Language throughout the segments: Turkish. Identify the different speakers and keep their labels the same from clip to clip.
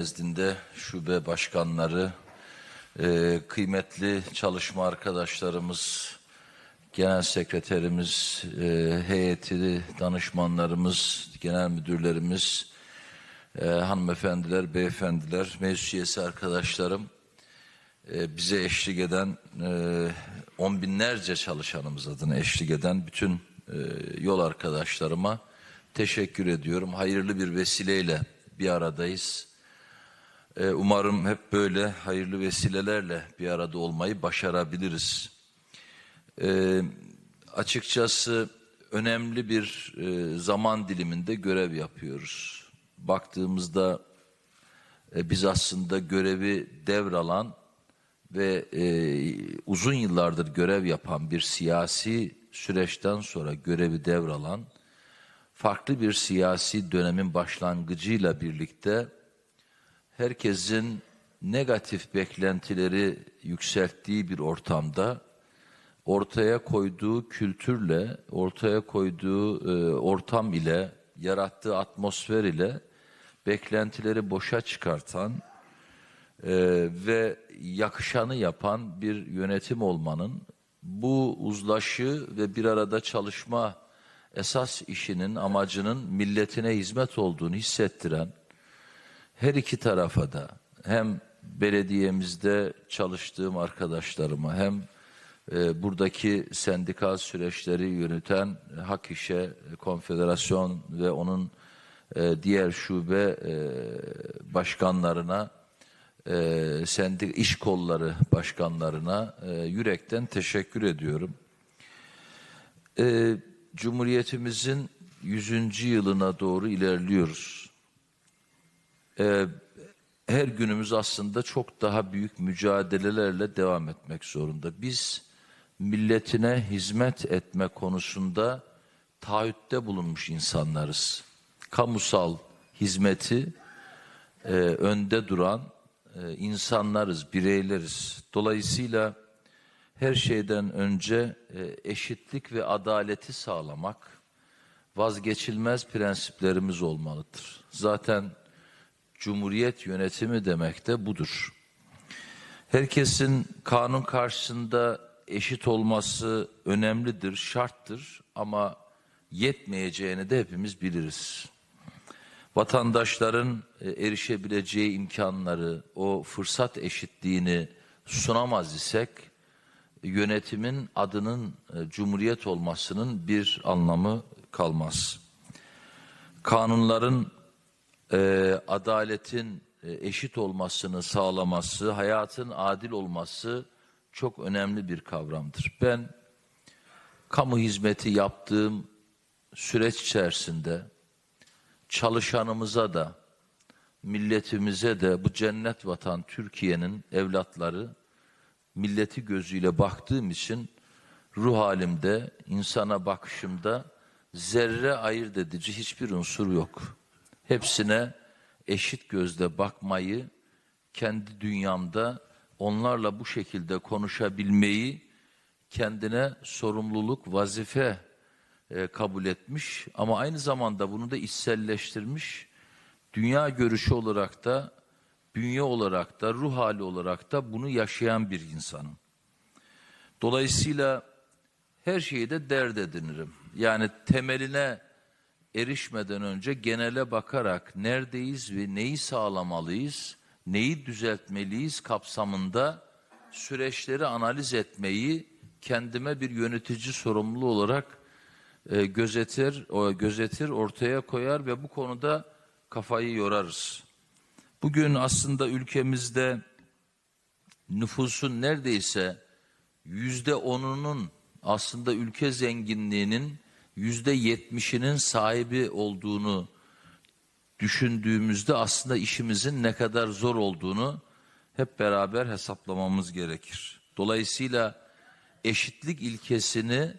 Speaker 1: nezdinde şube başkanları, e, kıymetli çalışma arkadaşlarımız, genel sekreterimiz, e, danışmanlarımız, genel müdürlerimiz, e, hanımefendiler, beyefendiler, meclis arkadaşlarım, e, bize eşlik eden, on binlerce çalışanımız adına eşlik eden bütün yol arkadaşlarıma teşekkür ediyorum. Hayırlı bir vesileyle bir aradayız. E, umarım hep böyle hayırlı vesilelerle bir arada olmayı başarabiliriz. E, açıkçası önemli bir e, zaman diliminde görev yapıyoruz. Baktığımızda biz aslında görevi devralan ve uzun yıllardır görev yapan bir siyasi süreçten sonra görevi devralan farklı bir siyasi dönemin başlangıcıyla birlikte herkesin negatif beklentileri yükselttiği bir ortamda ortaya koyduğu kültürle, ortaya koyduğu e, ortam ile, yarattığı atmosfer ile beklentileri boşa çıkartan e, ve yakışanı yapan bir yönetim olmanın bu uzlaşı ve bir arada çalışma esas işinin amacının milletine hizmet olduğunu hissettiren her iki tarafa da hem belediyemizde çalıştığım arkadaşlarıma hem e, buradaki sendikal süreçleri yöneten Hak İşe Konfederasyon ve onun e, diğer şube e, başkanlarına e, sendik iş kolları başkanlarına e, yürekten teşekkür ediyorum. E, Cumhuriyetimizin 100. yılına doğru ilerliyoruz. E, her günümüz aslında çok daha büyük mücadelelerle devam etmek zorunda. Biz milletine hizmet etme konusunda taahhütte bulunmuş insanlarız. Kamusal hizmeti e, önde duran e, insanlarız, bireyleriz. Dolayısıyla her şeyden önce e, eşitlik ve adaleti sağlamak vazgeçilmez prensiplerimiz olmalıdır. Zaten Cumhuriyet yönetimi demek de budur. Herkesin kanun karşısında eşit olması önemlidir, şarttır ama yetmeyeceğini de hepimiz biliriz. Vatandaşların e, erişebileceği imkanları, o fırsat eşitliğini sunamaz isek yönetimin adının e, cumhuriyet olmasının bir anlamı kalmaz. Kanunların e, adaletin e, eşit olmasını sağlaması, hayatın adil olması çok önemli bir kavramdır. Ben kamu hizmeti yaptığım süreç içerisinde çalışanımıza da milletimize de bu cennet vatan Türkiye'nin evlatları milleti gözüyle baktığım için ruh halimde, insana bakışımda zerre ayırt edici hiçbir unsur yok. Hepsine eşit gözle bakmayı, kendi dünyamda onlarla bu şekilde konuşabilmeyi kendine sorumluluk, vazife e, kabul etmiş ama aynı zamanda bunu da içselleştirmiş. Dünya görüşü olarak da, bünye olarak da, ruh hali olarak da bunu yaşayan bir insanım. Dolayısıyla her şeyi de dert edinirim. Yani temeline erişmeden önce genele bakarak neredeyiz ve neyi sağlamalıyız, neyi düzeltmeliyiz kapsamında süreçleri analiz etmeyi kendime bir yönetici sorumluluğu olarak e, gözetir, o gözetir, ortaya koyar ve bu konuda kafayı yorarız. Bugün aslında ülkemizde nüfusun neredeyse yüzde onunun aslında ülke zenginliğinin yüzde yetmişinin sahibi olduğunu düşündüğümüzde aslında işimizin ne kadar zor olduğunu hep beraber hesaplamamız gerekir. Dolayısıyla eşitlik ilkesini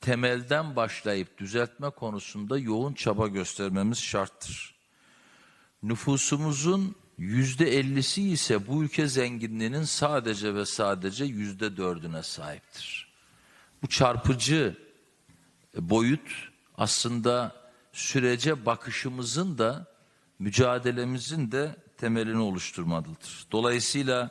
Speaker 1: temelden başlayıp düzeltme konusunda yoğun çaba göstermemiz şarttır. Nüfusumuzun yüzde ellisi ise bu ülke zenginliğinin sadece ve sadece yüzde dördüne sahiptir. Bu çarpıcı boyut aslında sürece bakışımızın da mücadelemizin de temelini oluşturmalıdır. Dolayısıyla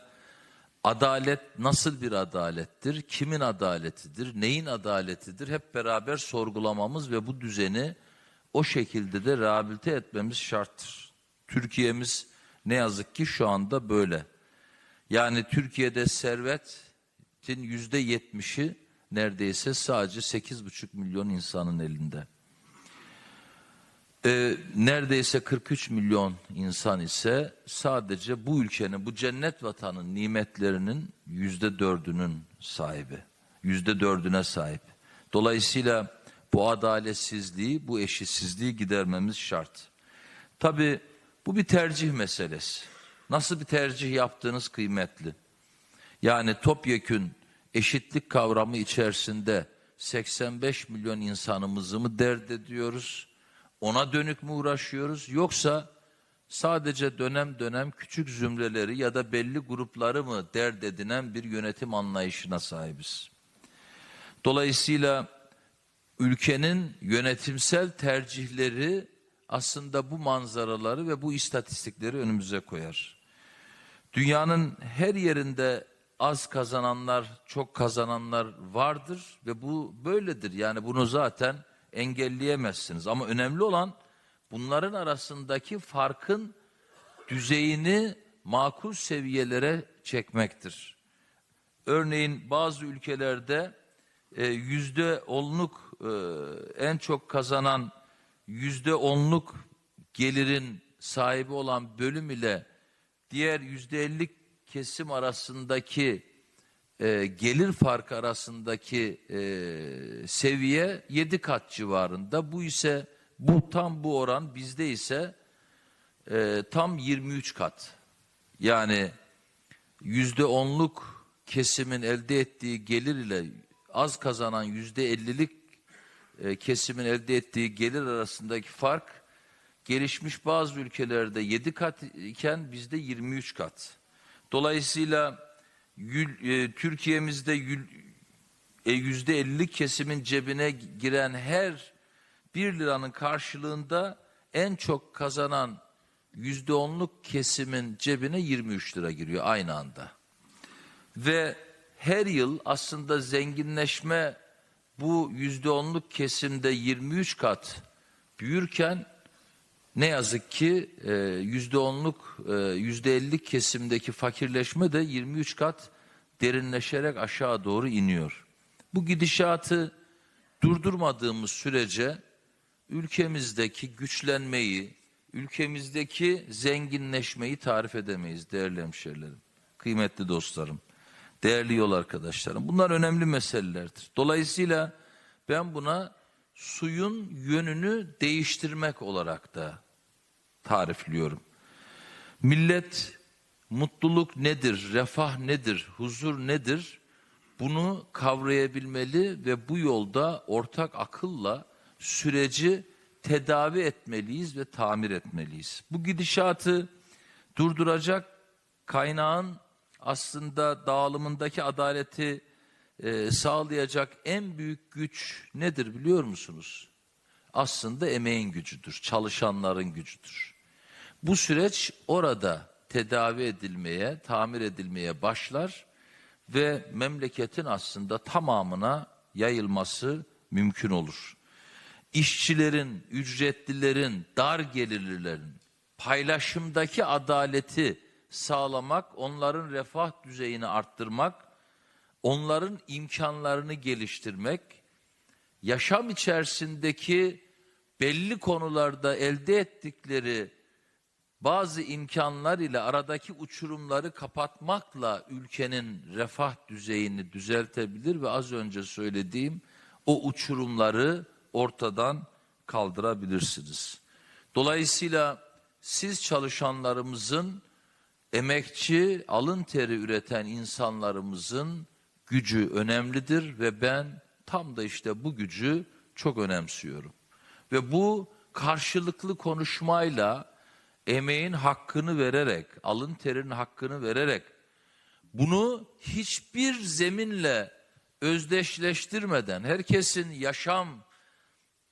Speaker 1: adalet nasıl bir adalettir? Kimin adaletidir? Neyin adaletidir? Hep beraber sorgulamamız ve bu düzeni o şekilde de rehabilite etmemiz şarttır. Türkiye'miz ne yazık ki şu anda böyle. Yani Türkiye'de servetin yüzde yetmişi neredeyse sadece 8,5 milyon insanın elinde. Ee, neredeyse 43 milyon insan ise sadece bu ülkenin, bu cennet vatanın nimetlerinin yüzde dördünün sahibi. Yüzde dördüne sahip. Dolayısıyla bu adaletsizliği, bu eşitsizliği gidermemiz şart. Tabii bu bir tercih meselesi. Nasıl bir tercih yaptığınız kıymetli. Yani topyekün eşitlik kavramı içerisinde 85 milyon insanımızı mı dert ediyoruz? Ona dönük mü uğraşıyoruz? Yoksa sadece dönem dönem küçük zümreleri ya da belli grupları mı dert edinen bir yönetim anlayışına sahibiz? Dolayısıyla ülkenin yönetimsel tercihleri aslında bu manzaraları ve bu istatistikleri önümüze koyar. Dünyanın her yerinde az kazananlar, çok kazananlar vardır ve bu böyledir. Yani bunu zaten engelleyemezsiniz. Ama önemli olan bunların arasındaki farkın düzeyini makul seviyelere çekmektir. Örneğin bazı ülkelerde e, yüzde onluk e, en çok kazanan yüzde onluk gelirin sahibi olan bölüm ile diğer yüzde elli kesim arasındaki e, gelir farkı arasındaki e, seviye yedi kat civarında. Bu ise bu tam bu oran bizde ise e, tam 23 kat. Yani yüzde onluk kesimin elde ettiği gelir ile az kazanan yüzde ellilik e, kesimin elde ettiği gelir arasındaki fark gelişmiş bazı ülkelerde 7 kat iken bizde 23 kat. Dolayısıyla e, Türkiye'mizde e, yüzde 50 kesimin cebine giren her 1 liranın karşılığında en çok kazanan yüzde onluk kesimin cebine 23 lira giriyor aynı anda. Ve her yıl aslında zenginleşme bu yüzde onluk kesimde 23 kat büyürken ne yazık ki e, yüzde onluk, e, yüzde elli kesimdeki fakirleşme de 23 kat derinleşerek aşağı doğru iniyor. Bu gidişatı durdurmadığımız sürece ülkemizdeki güçlenmeyi, ülkemizdeki zenginleşmeyi tarif edemeyiz değerli hemşerilerim, kıymetli dostlarım, değerli yol arkadaşlarım. Bunlar önemli meselelerdir. Dolayısıyla ben buna suyun yönünü değiştirmek olarak da tarifliyorum. Millet mutluluk nedir, refah nedir, huzur nedir? Bunu kavrayabilmeli ve bu yolda ortak akılla süreci tedavi etmeliyiz ve tamir etmeliyiz. Bu gidişatı durduracak kaynağın aslında dağılımındaki adaleti e, sağlayacak en büyük güç nedir biliyor musunuz? Aslında emeğin gücüdür, çalışanların gücüdür. Bu süreç orada tedavi edilmeye, tamir edilmeye başlar ve memleketin aslında tamamına yayılması mümkün olur. İşçilerin, ücretlilerin, dar gelirlilerin paylaşımdaki adaleti sağlamak, onların refah düzeyini arttırmak, onların imkanlarını geliştirmek, yaşam içerisindeki belli konularda elde ettikleri bazı imkanlar ile aradaki uçurumları kapatmakla ülkenin refah düzeyini düzeltebilir ve az önce söylediğim o uçurumları ortadan kaldırabilirsiniz. Dolayısıyla siz çalışanlarımızın emekçi, alın teri üreten insanlarımızın gücü önemlidir ve ben tam da işte bu gücü çok önemsiyorum. Ve bu karşılıklı konuşmayla emeğin hakkını vererek, alın terinin hakkını vererek bunu hiçbir zeminle özdeşleştirmeden herkesin yaşam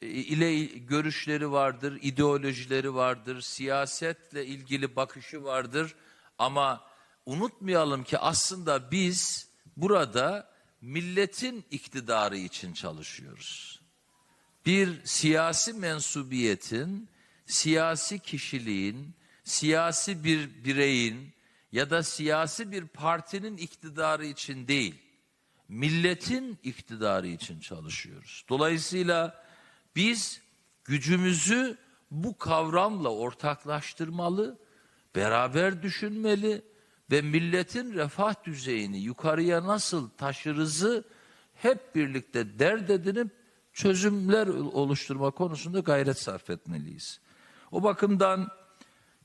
Speaker 1: ile görüşleri vardır, ideolojileri vardır, siyasetle ilgili bakışı vardır. Ama unutmayalım ki aslında biz burada milletin iktidarı için çalışıyoruz. Bir siyasi mensubiyetin, siyasi kişiliğin, siyasi bir bireyin ya da siyasi bir partinin iktidarı için değil, milletin iktidarı için çalışıyoruz. Dolayısıyla biz gücümüzü bu kavramla ortaklaştırmalı, beraber düşünmeli ve milletin refah düzeyini yukarıya nasıl taşırızı hep birlikte dert edinip çözümler oluşturma konusunda gayret sarf etmeliyiz. O bakımdan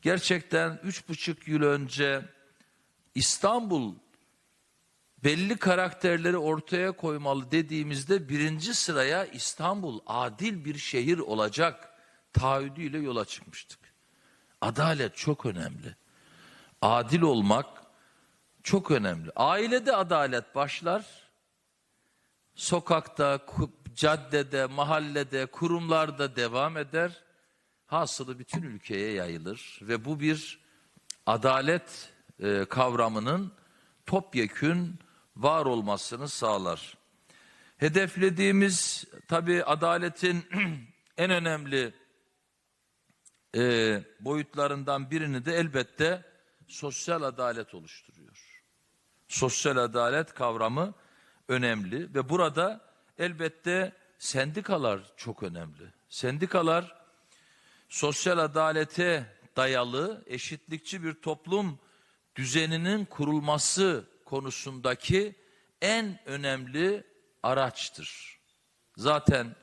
Speaker 1: gerçekten üç buçuk yıl önce İstanbul belli karakterleri ortaya koymalı dediğimizde birinci sıraya İstanbul adil bir şehir olacak taahhüdüyle yola çıkmıştık. Adalet çok önemli. Adil olmak çok önemli. Ailede adalet başlar. Sokakta, caddede, mahallede, kurumlarda devam eder. Hasılı bütün ülkeye yayılır ve bu bir adalet e, kavramının topyekün var olmasını sağlar. Hedeflediğimiz tabi adaletin en önemli e, boyutlarından birini de elbette sosyal adalet oluşturuyor. Sosyal adalet kavramı önemli ve burada elbette sendikalar çok önemli. Sendikalar sosyal adalete dayalı eşitlikçi bir toplum düzeninin kurulması konusundaki en önemli araçtır. Zaten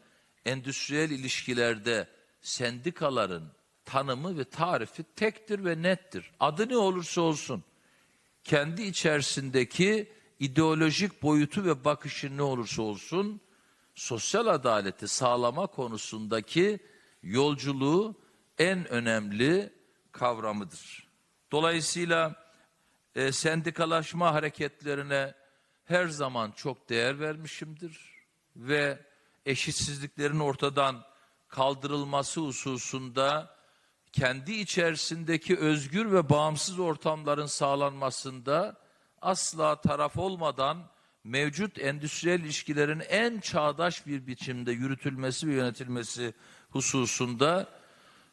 Speaker 1: endüstriyel ilişkilerde sendikaların tanımı ve tarifi tektir ve nettir. Adı ne olursa olsun kendi içerisindeki ideolojik boyutu ve bakışı ne olursa olsun sosyal adaleti sağlama konusundaki yolculuğu en önemli kavramıdır. Dolayısıyla e, sendikalaşma hareketlerine her zaman çok değer vermişimdir ve eşitsizliklerin ortadan kaldırılması hususunda kendi içerisindeki özgür ve bağımsız ortamların sağlanmasında asla taraf olmadan mevcut endüstriyel ilişkilerin en çağdaş bir biçimde yürütülmesi ve yönetilmesi hususunda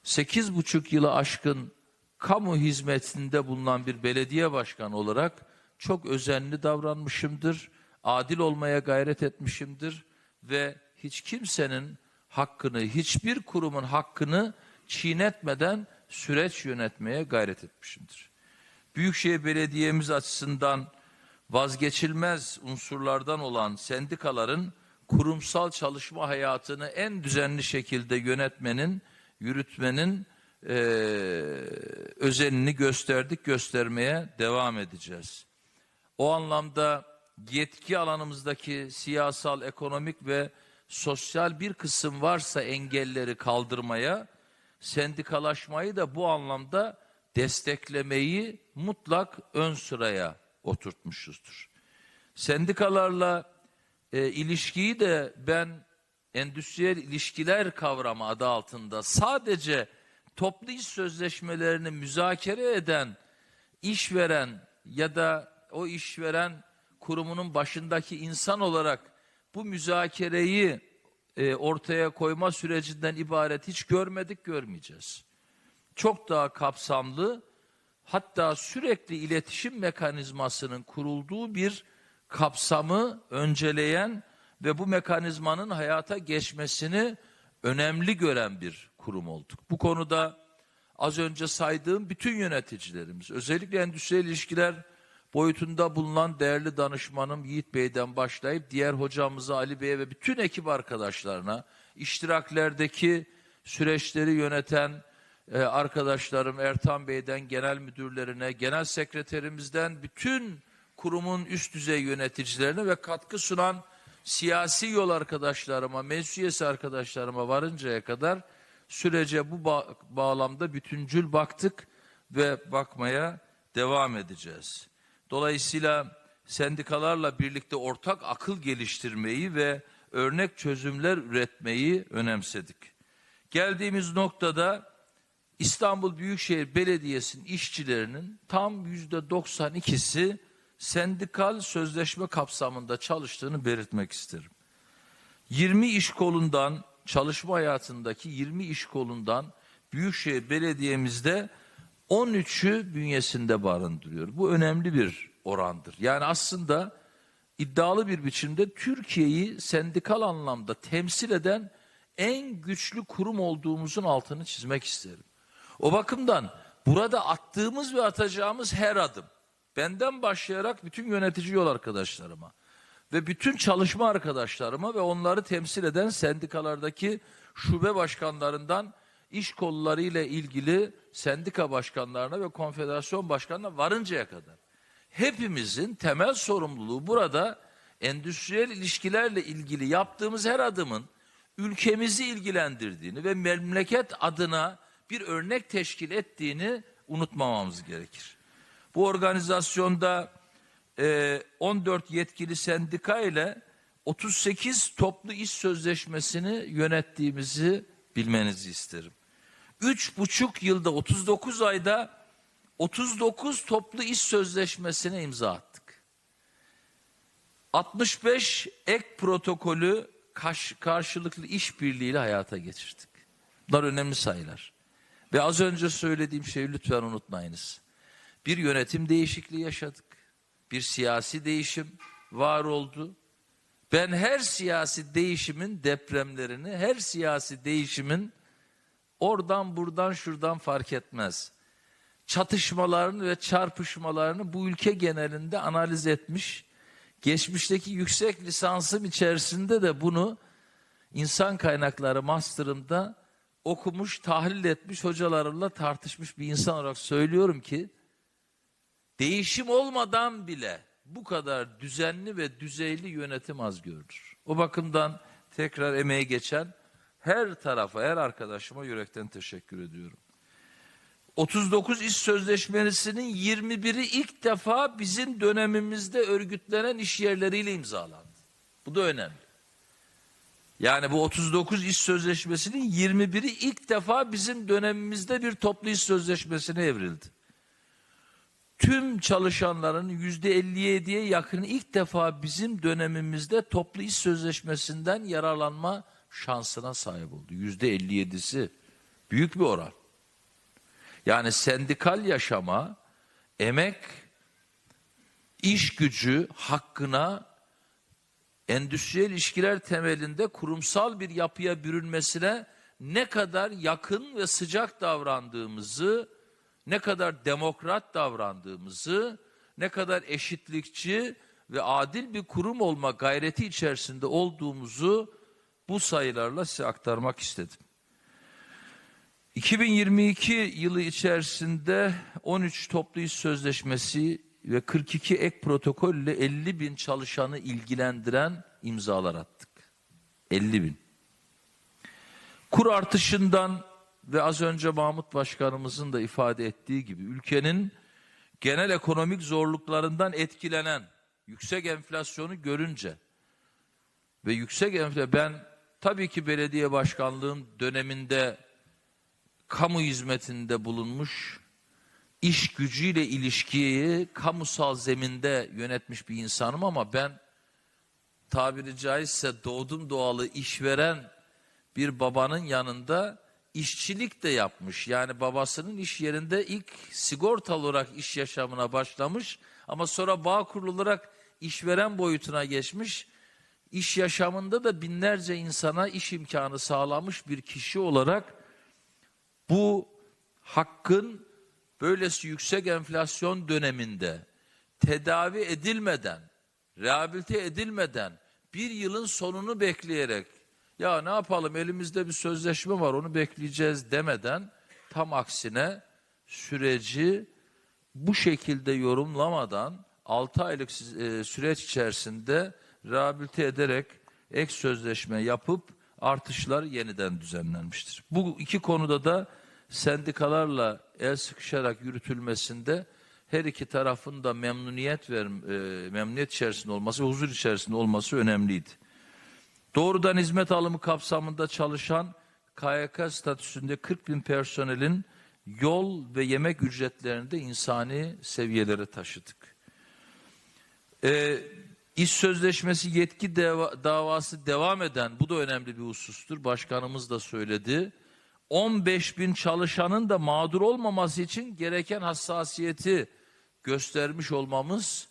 Speaker 1: 8,5 yılı aşkın kamu hizmetinde bulunan bir belediye başkanı olarak çok özenli davranmışımdır. Adil olmaya gayret etmişimdir ve hiç kimsenin hakkını, hiçbir kurumun hakkını çiğnetmeden süreç yönetmeye gayret etmişimdir. Büyükşehir Belediyemiz açısından vazgeçilmez unsurlardan olan sendikaların kurumsal çalışma hayatını en düzenli şekilde yönetmenin, yürütmenin eee, özenini gösterdik, göstermeye devam edeceğiz. O anlamda yetki alanımızdaki siyasal, ekonomik ve sosyal bir kısım varsa engelleri kaldırmaya, sendikalaşmayı da bu anlamda desteklemeyi mutlak ön sıraya oturtmuşuzdur. Sendikalarla e, ilişkiyi de ben endüstriyel ilişkiler kavramı adı altında sadece toplu iş sözleşmelerini müzakere eden işveren ya da o işveren kurumunun başındaki insan olarak bu müzakereyi e, ortaya koyma sürecinden ibaret hiç görmedik görmeyeceğiz. Çok daha kapsamlı hatta sürekli iletişim mekanizmasının kurulduğu bir kapsamı önceleyen ve bu mekanizmanın hayata geçmesini önemli gören bir kurum olduk. Bu konuda az önce saydığım bütün yöneticilerimiz, özellikle endüstriyel ilişkiler boyutunda bulunan değerli danışmanım Yiğit Bey'den başlayıp diğer hocamıza Ali Bey'e ve bütün ekip arkadaşlarına, iştiraklerdeki süreçleri yöneten e, arkadaşlarım Ertan Bey'den genel müdürlerine, genel sekreterimizden bütün kurumun üst düzey yöneticilerine ve katkı sunan siyasi yol arkadaşlarıma, meclis arkadaşlarıma varıncaya kadar sürece bu ba- bağlamda bütüncül baktık ve bakmaya devam edeceğiz. Dolayısıyla sendikalarla birlikte ortak akıl geliştirmeyi ve örnek çözümler üretmeyi önemsedik. Geldiğimiz noktada İstanbul Büyükşehir Belediyesi'nin işçilerinin tam yüzde 92'si sendikal sözleşme kapsamında çalıştığını belirtmek isterim. 20 iş kolundan çalışma hayatındaki 20 iş kolundan Büyükşehir Belediye'mizde 13'ü bünyesinde barındırıyor. Bu önemli bir orandır. Yani aslında iddialı bir biçimde Türkiye'yi sendikal anlamda temsil eden en güçlü kurum olduğumuzun altını çizmek isterim. O bakımdan burada attığımız ve atacağımız her adım benden başlayarak bütün yönetici yol arkadaşlarıma ve bütün çalışma arkadaşlarıma ve onları temsil eden sendikalardaki şube başkanlarından iş kolları ile ilgili sendika başkanlarına ve konfederasyon başkanlarına varıncaya kadar hepimizin temel sorumluluğu burada endüstriyel ilişkilerle ilgili yaptığımız her adımın ülkemizi ilgilendirdiğini ve memleket adına bir örnek teşkil ettiğini unutmamamız gerekir. Bu organizasyonda e, 14 yetkili sendika ile 38 toplu iş sözleşmesini yönettiğimizi bilmenizi isterim. Üç buçuk yılda 39 ayda 39 toplu iş sözleşmesine imza attık. 65 ek protokolü karş- karşılıklı işbirliğiyle hayata geçirdik. Bunlar önemli sayılar. Ve az önce söylediğim şeyi lütfen unutmayınız. Bir yönetim değişikliği yaşadık. Bir siyasi değişim var oldu. Ben her siyasi değişimin depremlerini, her siyasi değişimin oradan buradan şuradan fark etmez. Çatışmalarını ve çarpışmalarını bu ülke genelinde analiz etmiş. Geçmişteki yüksek lisansım içerisinde de bunu insan kaynakları master'ımda okumuş, tahlil etmiş, hocalarımla tartışmış bir insan olarak söylüyorum ki değişim olmadan bile bu kadar düzenli ve düzeyli yönetim az görülür. O bakımdan tekrar emeği geçen her tarafa, her arkadaşıma yürekten teşekkür ediyorum. 39 iş sözleşmesinin 21'i ilk defa bizim dönemimizde örgütlenen iş yerleriyle imzalandı. Bu da önemli. Yani bu 39 iş sözleşmesinin 21'i ilk defa bizim dönemimizde bir toplu iş sözleşmesine evrildi. Tüm çalışanların %57'ye yakını ilk defa bizim dönemimizde toplu iş sözleşmesinden yararlanma şansına sahip oldu. %57'si büyük bir oran. Yani sendikal yaşama, emek, iş gücü hakkına endüstriyel ilişkiler temelinde kurumsal bir yapıya bürünmesine ne kadar yakın ve sıcak davrandığımızı, ne kadar demokrat davrandığımızı, ne kadar eşitlikçi ve adil bir kurum olma gayreti içerisinde olduğumuzu bu sayılarla size aktarmak istedim. 2022 yılı içerisinde 13 toplu iş sözleşmesi ve 42 ek protokol ile 50 bin çalışanı ilgilendiren imzalar attık. 50 bin. Kur artışından ve az önce Mahmut Başkanımızın da ifade ettiği gibi ülkenin genel ekonomik zorluklarından etkilenen yüksek enflasyonu görünce ve yüksek enflasyon ben tabii ki belediye başkanlığım döneminde kamu hizmetinde bulunmuş, iş gücüyle ilişkiyi kamusal zeminde yönetmiş bir insanım ama ben tabiri caizse doğdum doğalı işveren bir babanın yanında işçilik de yapmış. Yani babasının iş yerinde ilk sigortalı olarak iş yaşamına başlamış ama sonra bağ kurulu olarak işveren boyutuna geçmiş. İş yaşamında da binlerce insana iş imkanı sağlamış bir kişi olarak bu hakkın böylesi yüksek enflasyon döneminde tedavi edilmeden, rehabilite edilmeden bir yılın sonunu bekleyerek ya ne yapalım elimizde bir sözleşme var onu bekleyeceğiz demeden tam aksine süreci bu şekilde yorumlamadan 6 aylık e, süreç içerisinde rehabilite ederek ek sözleşme yapıp artışlar yeniden düzenlenmiştir. Bu iki konuda da sendikalarla el sıkışarak yürütülmesinde her iki tarafın da memnuniyet ver, e, memnuniyet içerisinde olması, huzur içerisinde olması önemliydi. Doğrudan hizmet alımı kapsamında çalışan KYK statüsünde 40 bin personelin yol ve yemek ücretlerini de insani seviyelere taşıdık. Ee, iş sözleşmesi yetki deva- davası devam eden, bu da önemli bir husustur. Başkanımız da söyledi. 15 bin çalışanın da mağdur olmaması için gereken hassasiyeti göstermiş olmamız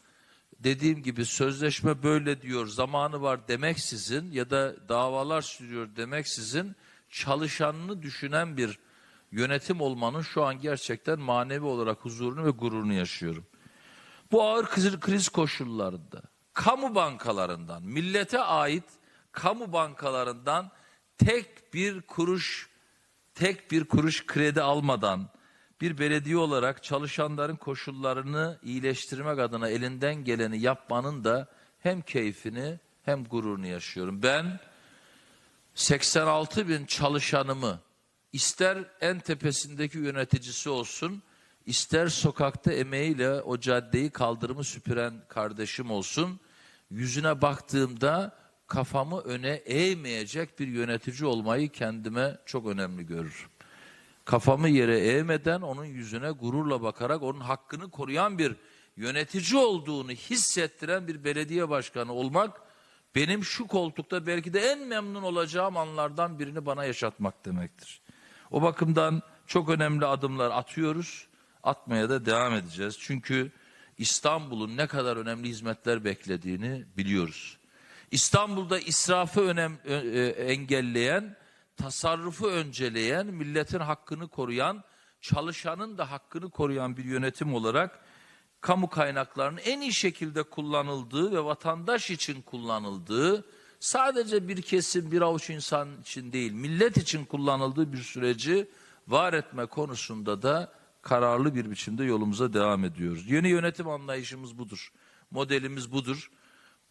Speaker 1: dediğim gibi sözleşme böyle diyor zamanı var demeksizin ya da davalar sürüyor demeksizin çalışanını düşünen bir yönetim olmanın şu an gerçekten manevi olarak huzurunu ve gururunu yaşıyorum. Bu ağır kriz, koşullarında kamu bankalarından, millete ait kamu bankalarından tek bir kuruş tek bir kuruş kredi almadan bir belediye olarak çalışanların koşullarını iyileştirmek adına elinden geleni yapmanın da hem keyfini hem gururunu yaşıyorum. Ben 86 bin çalışanımı ister en tepesindeki yöneticisi olsun, ister sokakta emeğiyle o caddeyi kaldırımı süpüren kardeşim olsun, yüzüne baktığımda kafamı öne eğmeyecek bir yönetici olmayı kendime çok önemli görürüm. Kafamı yere eğmeden onun yüzüne gururla bakarak onun hakkını koruyan bir yönetici olduğunu hissettiren bir belediye başkanı olmak benim şu koltukta belki de en memnun olacağım anlardan birini bana yaşatmak demektir. O bakımdan çok önemli adımlar atıyoruz. Atmaya da devam edeceğiz. Çünkü İstanbul'un ne kadar önemli hizmetler beklediğini biliyoruz. İstanbul'da israfı önem, ö- e, engelleyen, tasarrufu önceleyen, milletin hakkını koruyan, çalışanın da hakkını koruyan bir yönetim olarak kamu kaynaklarının en iyi şekilde kullanıldığı ve vatandaş için kullanıldığı, sadece bir kesim bir avuç insan için değil, millet için kullanıldığı bir süreci var etme konusunda da kararlı bir biçimde yolumuza devam ediyoruz. Yeni yönetim anlayışımız budur. Modelimiz budur.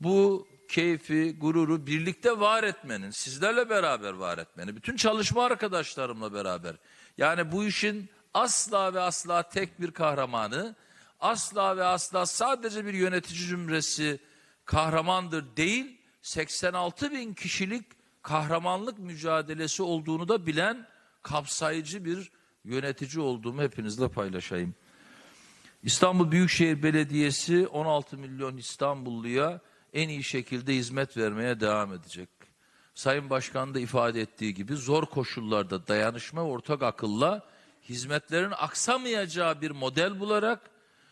Speaker 1: Bu keyfi, gururu birlikte var etmenin, sizlerle beraber var etmenin, bütün çalışma arkadaşlarımla beraber. Yani bu işin asla ve asla tek bir kahramanı, asla ve asla sadece bir yönetici cümlesi kahramandır değil, 86 bin kişilik kahramanlık mücadelesi olduğunu da bilen kapsayıcı bir yönetici olduğumu hepinizle paylaşayım. İstanbul Büyükşehir Belediyesi 16 milyon İstanbulluya en iyi şekilde hizmet vermeye devam edecek. Sayın Başkan da ifade ettiği gibi zor koşullarda dayanışma ortak akılla hizmetlerin aksamayacağı bir model bularak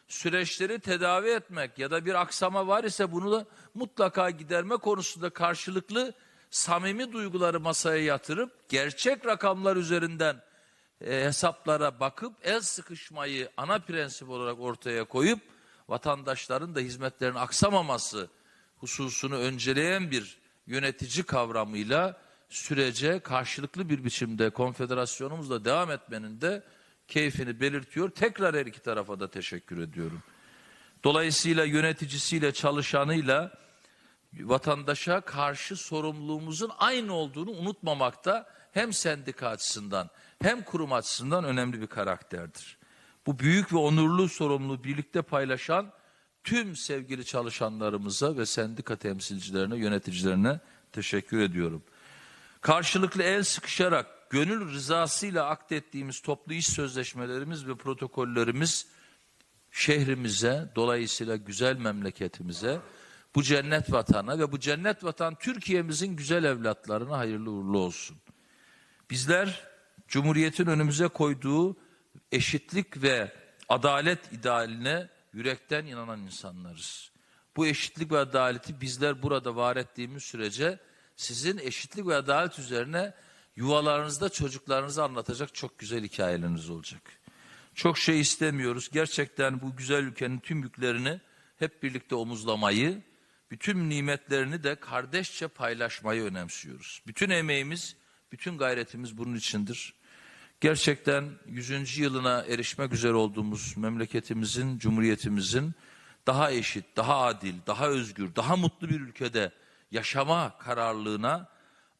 Speaker 1: süreçleri tedavi etmek ya da bir aksama var ise bunu da mutlaka giderme konusunda karşılıklı samimi duyguları masaya yatırıp gerçek rakamlar üzerinden e, hesaplara bakıp el sıkışmayı ana prensip olarak ortaya koyup vatandaşların da hizmetlerin aksamaması hususunu önceleyen bir yönetici kavramıyla sürece karşılıklı bir biçimde konfederasyonumuzla devam etmenin de keyfini belirtiyor. Tekrar her iki tarafa da teşekkür ediyorum. Dolayısıyla yöneticisiyle çalışanıyla vatandaşa karşı sorumluluğumuzun aynı olduğunu unutmamakta hem sendika açısından hem kurum açısından önemli bir karakterdir. Bu büyük ve onurlu sorumluluğu birlikte paylaşan tüm sevgili çalışanlarımıza ve sendika temsilcilerine, yöneticilerine teşekkür ediyorum. Karşılıklı el sıkışarak gönül rızasıyla akdettiğimiz toplu iş sözleşmelerimiz ve protokollerimiz şehrimize, dolayısıyla güzel memleketimize, bu cennet vatana ve bu cennet vatan Türkiye'mizin güzel evlatlarına hayırlı uğurlu olsun. Bizler Cumhuriyet'in önümüze koyduğu eşitlik ve adalet idealine yürekten inanan insanlarız. Bu eşitlik ve adaleti bizler burada var ettiğimiz sürece sizin eşitlik ve adalet üzerine yuvalarınızda çocuklarınıza anlatacak çok güzel hikayeleriniz olacak. Çok şey istemiyoruz. Gerçekten bu güzel ülkenin tüm yüklerini hep birlikte omuzlamayı, bütün nimetlerini de kardeşçe paylaşmayı önemsiyoruz. Bütün emeğimiz, bütün gayretimiz bunun içindir. Gerçekten 100. yılına erişmek üzere olduğumuz memleketimizin, cumhuriyetimizin daha eşit, daha adil, daha özgür, daha mutlu bir ülkede yaşama kararlılığına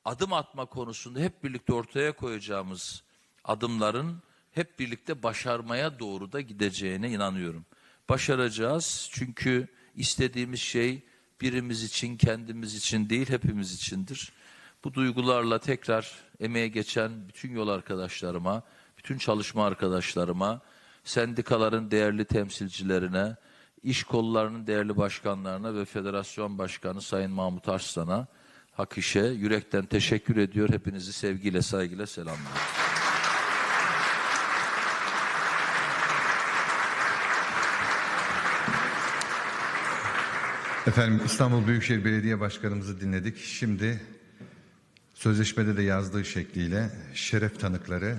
Speaker 1: adım atma konusunda hep birlikte ortaya koyacağımız adımların hep birlikte başarmaya doğru da gideceğine inanıyorum. Başaracağız çünkü istediğimiz şey birimiz için, kendimiz için değil hepimiz içindir. Bu duygularla tekrar emeğe geçen bütün yol arkadaşlarıma, bütün çalışma arkadaşlarıma, sendikaların değerli temsilcilerine, iş kollarının değerli başkanlarına ve federasyon başkanı Sayın Mahmut Arslan'a, Hakiş'e yürekten teşekkür ediyor. Hepinizi sevgiyle, saygıyla selamlıyorum.
Speaker 2: Efendim İstanbul Büyükşehir Belediye Başkanımızı dinledik. Şimdi sözleşmede de yazdığı şekliyle şeref tanıkları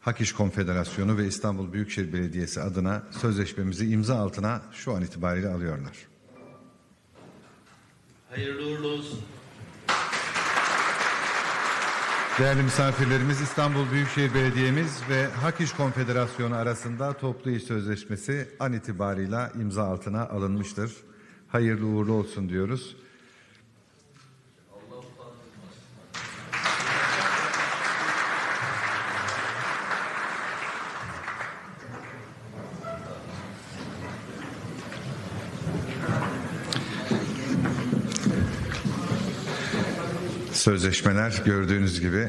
Speaker 2: Hak İş Konfederasyonu ve İstanbul Büyükşehir Belediyesi adına sözleşmemizi imza altına şu an itibariyle alıyorlar.
Speaker 3: Hayırlı uğurlu olsun.
Speaker 2: Değerli misafirlerimiz İstanbul Büyükşehir Belediye'miz ve Hak İş Konfederasyonu arasında toplu iş sözleşmesi an itibarıyla imza altına alınmıştır. Hayırlı uğurlu olsun diyoruz. Sözleşmeler gördüğünüz gibi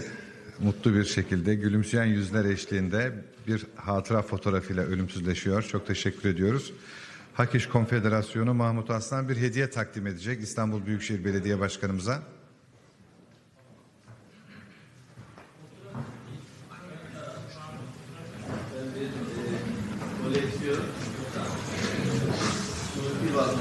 Speaker 2: mutlu bir şekilde gülümseyen yüzler eşliğinde bir hatıra fotoğrafıyla ölümsüzleşiyor. Çok teşekkür ediyoruz. Hak İş Konfederasyonu Mahmut Aslan bir hediye takdim edecek İstanbul Büyükşehir Belediye Başkanımıza.
Speaker 3: Koleksiyon. Bir bazı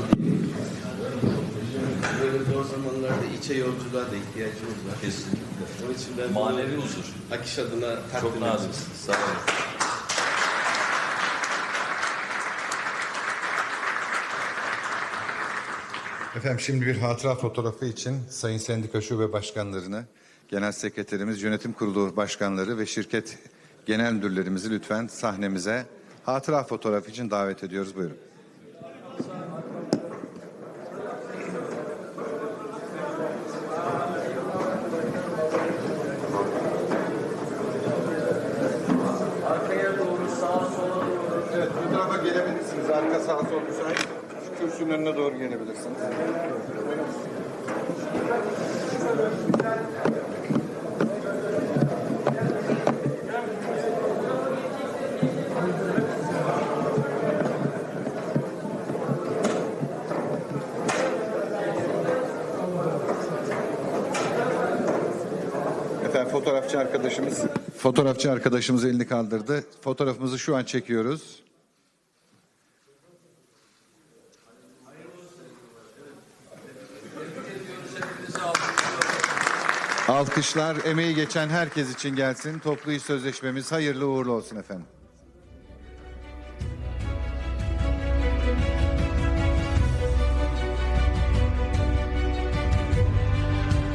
Speaker 3: Böyle zor zamanlarda içe yolculuğa da ihtiyacımız var.
Speaker 1: Kesinlikle.
Speaker 3: Onun için ben
Speaker 1: Manevi
Speaker 3: bunu
Speaker 1: huzur.
Speaker 3: Akış adına takdim
Speaker 1: Çok naziksiniz. Sağ olun.
Speaker 2: Efendim şimdi bir hatıra fotoğrafı için Sayın Sendika Şube Başkanlarını, Genel Sekreterimiz, Yönetim Kurulu Başkanları ve şirket genel müdürlerimizi lütfen sahnemize hatıra fotoğrafı için davet ediyoruz. Buyurun.
Speaker 3: Arkaya doğru sağa sola doğru.
Speaker 2: Evet, bu tarafa gelebilirsiniz. Arka sağ sol müsait. Kürsünün önüne doğru gelebilirsiniz. Efendim fotoğrafçı arkadaşımız fotoğrafçı arkadaşımız elini kaldırdı. Fotoğrafımızı şu an çekiyoruz. Alkışlar emeği geçen herkes için gelsin. Toplu iş sözleşmemiz hayırlı uğurlu olsun efendim.